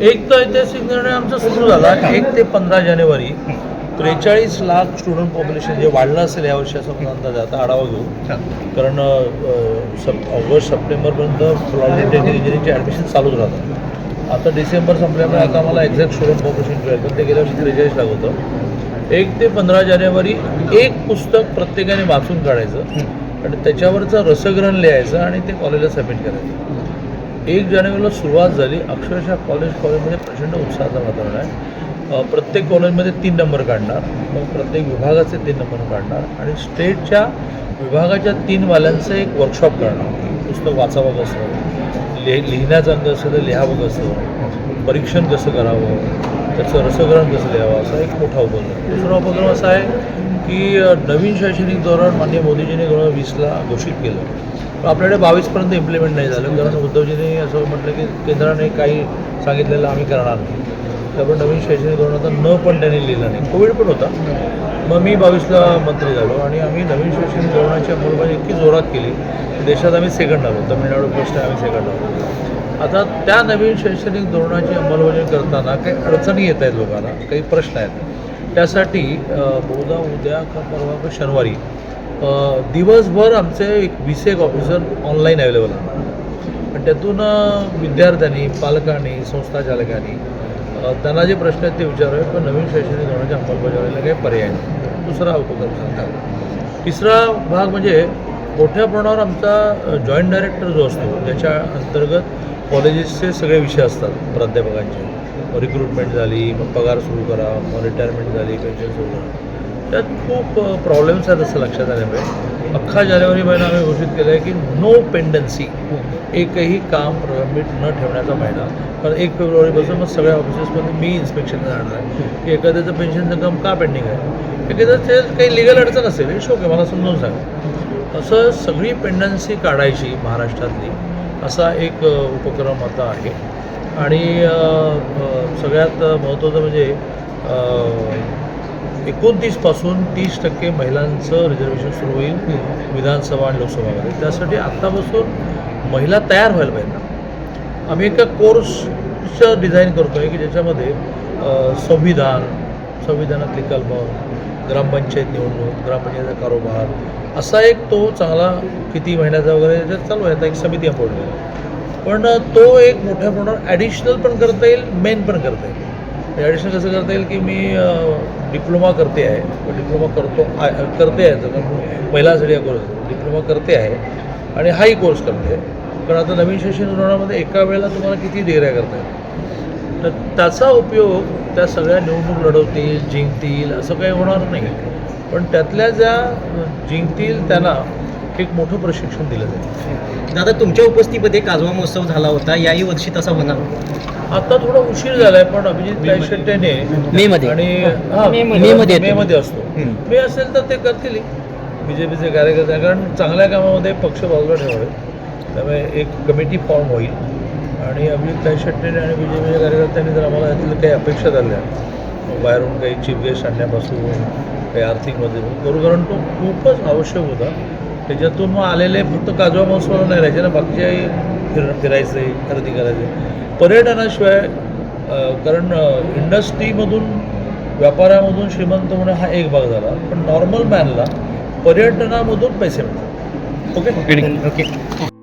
एक तर ऐतिहासिक निर्णय आमचा सुरू झाला एक ते पंधरा जानेवारी त्रेचाळीस लाख स्टुडंट पॉप्युलेशन जे वाढलं असेल यावर्षी असं मला अंदाज. आता आढावा घेऊ. कारण सप ऑगस्ट सप्टेंबरपर्यंत पॉलिटेक्निक इंजिनिअरिंगचे ॲडमिशन चालूच राहतात आता डिसेंबर संपल्यामुळे आता मला एक्झॅक्ट स्टुडंट पॉप्युलेशन पण ते गेल्या वर्षी त्रेचाळीस लाख होतं. एक ते पंधरा जानेवारी एक पुस्तक प्रत्येकाने वाचून काढायचं आणि त्याच्यावरचं रसग्रहण लिहायचं आणि ते कॉलेजला सबमिट करायचं. एक जानेवारीला सुरुवात झाली. अक्षरशः कॉलेज कॉलेजमध्ये प्रचंड उत्साहाचं वातावरण आहे. प्रत्येक कॉलेजमध्ये तीन नंबर काढणार. मग प्रत्येक विभागाचे तीन नंबर काढणार. आणि स्टेटच्या विभागाच्या तीन वाल्यांचं एक वर्कशॉप करणार. पुस्तक वाचावं कसं? लिह लिहिण्याचं अंग असेल तर लिहावं कसं? परीक्षण कसं करावं? त्याचं रसग्रहण कसं द्यावं? असा एक मोठा उपक्रम दुसरा उपक्रम असा आहे की नवीन शैक्षणिक धोरण माननीय मोदीजींनी दोन हजार वीसला घोषित केलं. पण आपल्याकडे बावीसपर्यंत इम्प्लिमेंट नाही झालं. कारण उद्धवजीने असं म्हटलं की केंद्राने काही सांगितलेलं आम्ही करणार नाही. त्यामुळे नवीन शैक्षणिक धोरणाचा न पण त्यांनी लिहिलं नाही. कोविड पण होता. मग मी बावीसला मंत्री झालो आणि आम्ही नवीन शैक्षणिक धोरणाची अंमलबजावणी इतकी जोरात केली. की देशात आम्ही सेकंड आलो तमिळनाडू फर्स्ट आहे आम्ही सेकंड आलो आता त्या नवीन शैक्षणिक धोरणाची अंमलबजावणी करताना काही अडचणी येत आहेत लोकांना काही प्रश्न आहेत. त्यासाठी बहुधा उद्या का परवा का शनिवारी दिवसभर आमचे एक वीस एक ऑफिसर ऑनलाईन अवेलेबल आहेत. आणि त्यातून विद्यार्थ्यांनी पालकांनी संस्था चालकांनी त्यांना जे प्रश्न आहेत ते विचारावे पण नवीन शैक्षणिक धोरणाच्या अंमलबजावणीला काही पर्याय नाही. दुसरा उपक्रम सांगतात. तिसरा भाग म्हणजे मोठ्या प्रमाणावर आमचा जॉईंट डायरेक्टर जो असतो त्याच्या अंतर्गत कॉलेजेसचे सगळे विषय असतात प्राध्यापकांचे. रिक्रुटमेंट झाली मग पगार सुरू करा मग रिटायरमेंट झाली पेन्शन सुरू करा. त्यात खूप प्रॉब्लेम्स आहेत असं लक्षात आल्यामुळे अख्खा जानेवारी महिना आम्ही घोषित केलं आहे की नो पेंडन्सी एकही काम प्रलंबित न ठेवण्याचा महिना. कारण एक फेब्रुवारीपासून मग सगळ्या ऑफिसेसमध्ये मी इन्स्पेक्शन जाणार आहे. की एखाद्याचं पेन्शनचं काम का पेंडिंग आहे? एखाद्याचं ते काही लिगल अडचण असेल हे शोक आहे मला समजून सांगा. असं सगळी पेंडन्सी काढायची महाराष्ट्रातली. असा एक उपक्रम आता आहे. आणि सगळ्यात महत्त्वाचं म्हणजे एकोणतीसपासून तीस टक्के महिलांचं रिझर्वेशन सुरू होईल विधानसभा आणि लोकसभामध्ये. त्यासाठी आत्तापासून महिला तयार व्हायला पाहिजे ना. आम्ही एका कोर्सचं डिझाईन करतो आहे की ज्याच्यामध्ये संविधान संविधानातली कलमं ग्रामपंचायत निवडणूक ग्रामपंचायतीचा कारोबार असा एक तो चांगला किती महिन्याचा वगैरे त्याच्यात चालू आहे. आता एक समिती अपॉइंट पण तो एक मोठ्या प्रमाणावर ॲडिशनल पण करता येईल मेन पण करता येईल. म्हणजे ॲडिशनल कसं करता येईल की मी डिप्लोमा करते आहे. डिप्लोमा करतो करते आहे तर महिलांसाठी हा कोर्स डिप्लोमा करते आहे आणि हाही कोर्स करते कारण आता नवीन शैक्षणिक धोरणामध्ये एका वेळेला तुम्हाला किती डिग्र्या करता येईल तर त्याचा उपयोग त्या सगळ्या निवडणूक लढवतील जिंकतील असं काही होणार नाही. पण त्यातल्या ज्या जिंकतील त्यांना एक मोठं प्रशिक्षण दिलं जाईल. दादा तुमच्या उपस्थितीमध्ये काजवा महोत्सव झाला होता. याही वर्षी तसा होणार आता थोडा उशीर झालाय पण अभिजित शेट्ट्याने मे मध्ये. आणि मे मध्ये. मे मध्ये असतो. मे असेल तर ते करतील. बीजेपीचे कार्यकर्ते कारण चांगल्या कामामध्ये पक्ष बाजूला ठेवावे. त्यामुळे एक कमिटी फॉर्म होईल. आणि अभिजित शेट्टीने आणि बीजेपीच्या कार्यकर्त्यांनी जर आम्हाला यातील काही अपेक्षा धरल्या बाहेरून काही चीफ गेस्ट आणण्यापासून काही आर्थिक मदत करू. कारण तो खूपच आवश्यक होता. त्याच्यातून मग आलेले फक्त काजवा महोत्सवाला नाही राहायचे ना बाकीच्याही फिर फिरायचे खरेदी करायचे. पर्यटनाशिवाय कारण इंडस्ट्रीमधून व्यापारामधून श्रीमंत होणं हा एक भाग झाला. पण नॉर्मल मॅनला पर्यटनामधून पैसे मिळतात. ओके. ओके.